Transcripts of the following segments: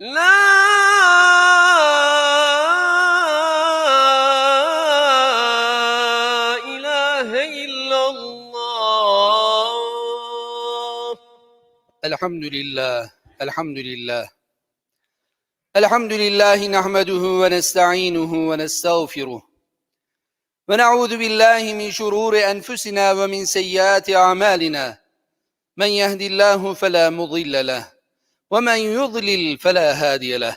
لا إله إلا الله. الحمد لله الحمد لله. الحمد لله نحمده ونستعينه ونستغفره. ونعوذ بالله من شرور أنفسنا ومن سيئات أعمالنا. من يهد الله فلا مضل له. ومن يضلل فلا هادي له.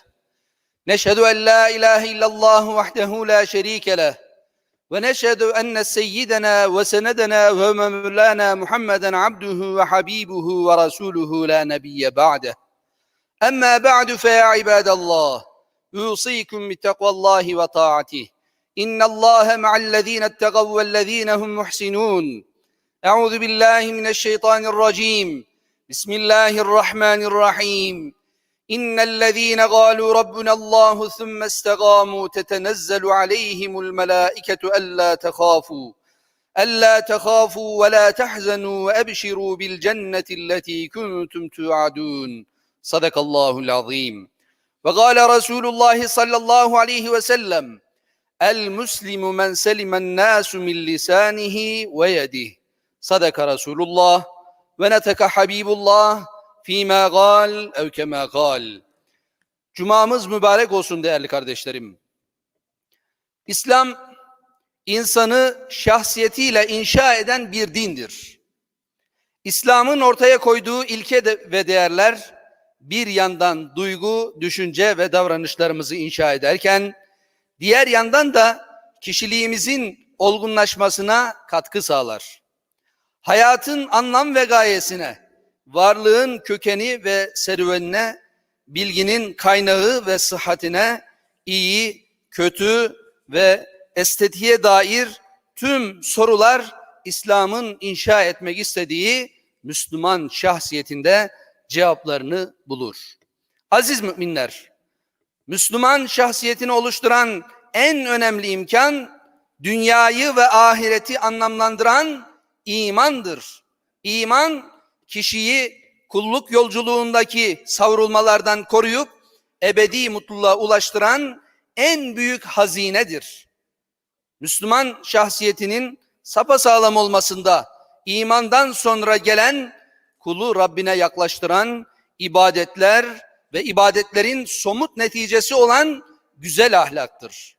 نشهد أن لا إله إلا الله وحده لا شريك له. ونشهد أن سيدنا وسندنا ومولانا محمدا عبده وحبيبه ورسوله لا نبي بعده. أما بعد فيا عباد الله اوصيكم بتقوى الله وطاعته. إن الله مع الذين اتقوا والذين هم محسنون. أعوذ بالله من الشيطان الرجيم. بسم الله الرحمن الرحيم. إن الذين قالوا ربنا الله ثم استقاموا تتنزل عليهم الملائكة ألا تخافوا ألا تخافوا ولا تحزنوا وأبشروا بالجنة التي كنتم توعدون. صدق الله العظيم. وقال رسول الله صلى الله عليه وسلم المسلم من سلم الناس من لسانه ويده. صدق رسول الله. ve neteka habibullah fîmâ gâl ev kemâ gâl. Cumamız mübarek olsun değerli kardeşlerim. İslam insanı şahsiyetiyle inşa eden bir dindir. İslam'ın ortaya koyduğu ilke de ve değerler bir yandan duygu, düşünce ve davranışlarımızı inşa ederken diğer yandan da kişiliğimizin olgunlaşmasına katkı sağlar. Hayatın anlam ve gayesine, varlığın kökeni ve serüvenine, bilginin kaynağı ve sıhhatine, iyi, kötü ve estetiğe dair tüm sorular İslam'ın inşa etmek istediği Müslüman şahsiyetinde cevaplarını bulur. Aziz müminler, Müslüman şahsiyetini oluşturan en önemli imkan dünyayı ve ahireti anlamlandıran imandır. İman kişiyi kulluk yolculuğundaki savrulmalardan koruyup ebedi mutluluğa ulaştıran en büyük hazinedir. Müslüman şahsiyetinin sapasağlam olmasında imandan sonra gelen kulu Rabbine yaklaştıran ibadetler ve ibadetlerin somut neticesi olan güzel ahlaktır.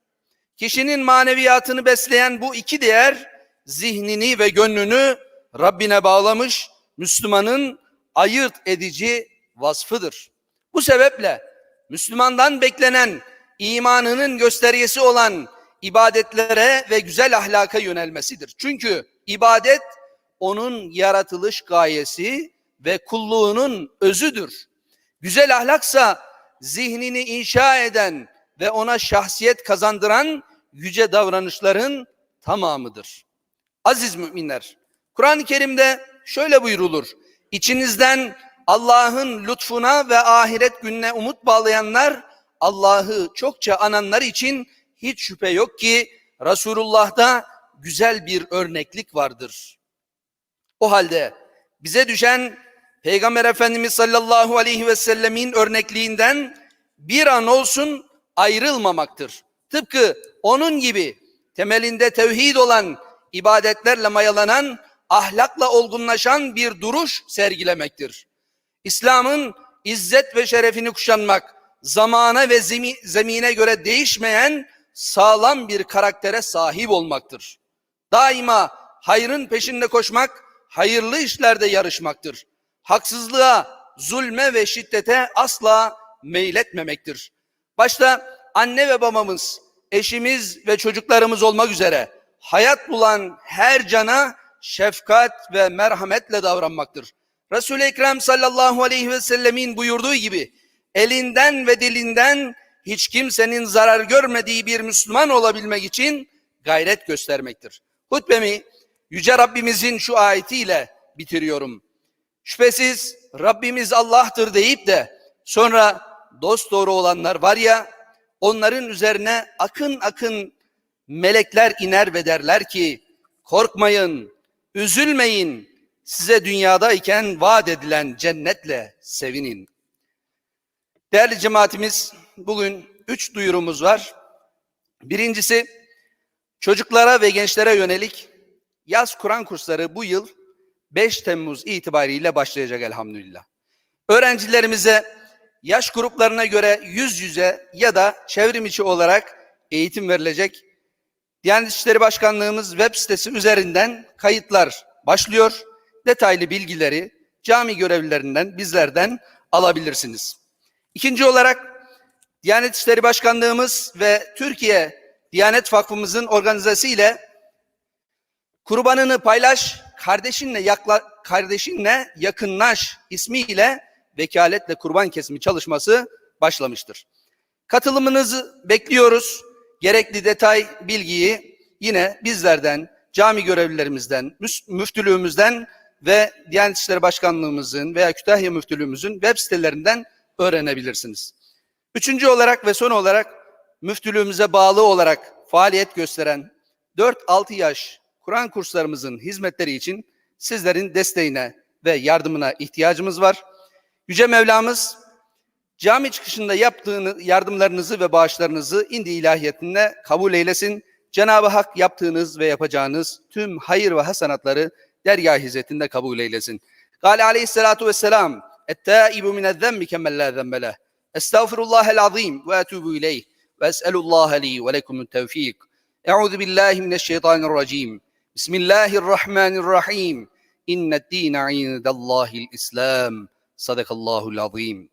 Kişinin maneviyatını besleyen bu iki değer zihnini ve gönlünü Rabbine bağlamış Müslümanın ayırt edici vasfıdır. Bu sebeple Müslümandan beklenen imanının göstergesi olan ibadetlere ve güzel ahlaka yönelmesidir. Çünkü ibadet onun yaratılış gayesi ve kulluğunun özüdür. Güzel ahlaksa zihnini inşa eden ve ona şahsiyet kazandıran yüce davranışların tamamıdır. Aziz müminler, Kur'an-ı Kerim'de şöyle buyrulur. İçinizden Allah'ın lütfuna ve ahiret gününe umut bağlayanlar Allah'ı çokça ananlar için hiç şüphe yok ki Resulullah'ta güzel bir örneklik vardır. O halde bize düşen Peygamber Efendimiz sallallahu aleyhi ve sellemin örnekliğinden bir an olsun ayrılmamaktır. Tıpkı onun gibi temelinde tevhid olan ibadetlerle mayalanan, ahlakla olgunlaşan bir duruş sergilemektir. İslam'ın izzet ve şerefini kuşanmak, zamana ve zemi- zemine göre değişmeyen sağlam bir karaktere sahip olmaktır. Daima hayrın peşinde koşmak, hayırlı işlerde yarışmaktır. Haksızlığa, zulme ve şiddete asla meyletmemektir. Başta anne ve babamız, eşimiz ve çocuklarımız olmak üzere hayat bulan her cana şefkat ve merhametle davranmaktır. Resul-i Ekrem sallallahu aleyhi ve sellemin buyurduğu gibi elinden ve dilinden hiç kimsenin zarar görmediği bir Müslüman olabilmek için gayret göstermektir. Hutbemi Yüce Rabbimizin şu ayetiyle bitiriyorum. Şüphesiz Rabbimiz Allah'tır deyip de sonra dost doğru olanlar var ya onların üzerine akın akın melekler iner ve derler ki korkmayın, üzülmeyin, size dünyadayken vaat edilen cennetle sevinin. Değerli cemaatimiz bugün üç duyurumuz var. Birincisi çocuklara ve gençlere yönelik yaz Kur'an kursları bu yıl 5 Temmuz itibariyle başlayacak elhamdülillah. Öğrencilerimize yaş gruplarına göre yüz yüze ya da çevrim içi olarak eğitim verilecek. Diyanet İşleri Başkanlığımız web sitesi üzerinden kayıtlar başlıyor. Detaylı bilgileri cami görevlilerinden bizlerden alabilirsiniz. İkinci olarak Diyanet İşleri Başkanlığımız ve Türkiye Diyanet Vakfımızın organizası ile kurbanını paylaş, kardeşinle yakla, kardeşinle yakınlaş ismiyle vekaletle kurban kesimi çalışması başlamıştır. Katılımınızı bekliyoruz. Gerekli detay bilgiyi yine bizlerden, cami görevlilerimizden, müftülüğümüzden ve Diyanet İşleri Başkanlığımızın veya Kütahya Müftülüğümüzün web sitelerinden öğrenebilirsiniz. Üçüncü olarak ve son olarak müftülüğümüze bağlı olarak faaliyet gösteren 4-6 yaş Kur'an kurslarımızın hizmetleri için sizlerin desteğine ve yardımına ihtiyacımız var. Yüce Mevlamız cami çıkışında yaptığınız yardımlarınızı ve bağışlarınızı indi ilahiyetine kabul eylesin. Cenab-ı Hak yaptığınız ve yapacağınız tüm hayır ve hasanatları dergah hizmetinde kabul eylesin. Kale aleyhissalatu vesselam Ettaibu minezzemmi kemmel la zemme leh. Estağfirullahel azim ve etubu ileyh. Ve es'elullaha li ve lekumut tevfik. Euzu billahi mineşşeytanirracim. Bismillahirrahmanirrahim. İnned dîne indellâhil İslam. Sadakallahul azim.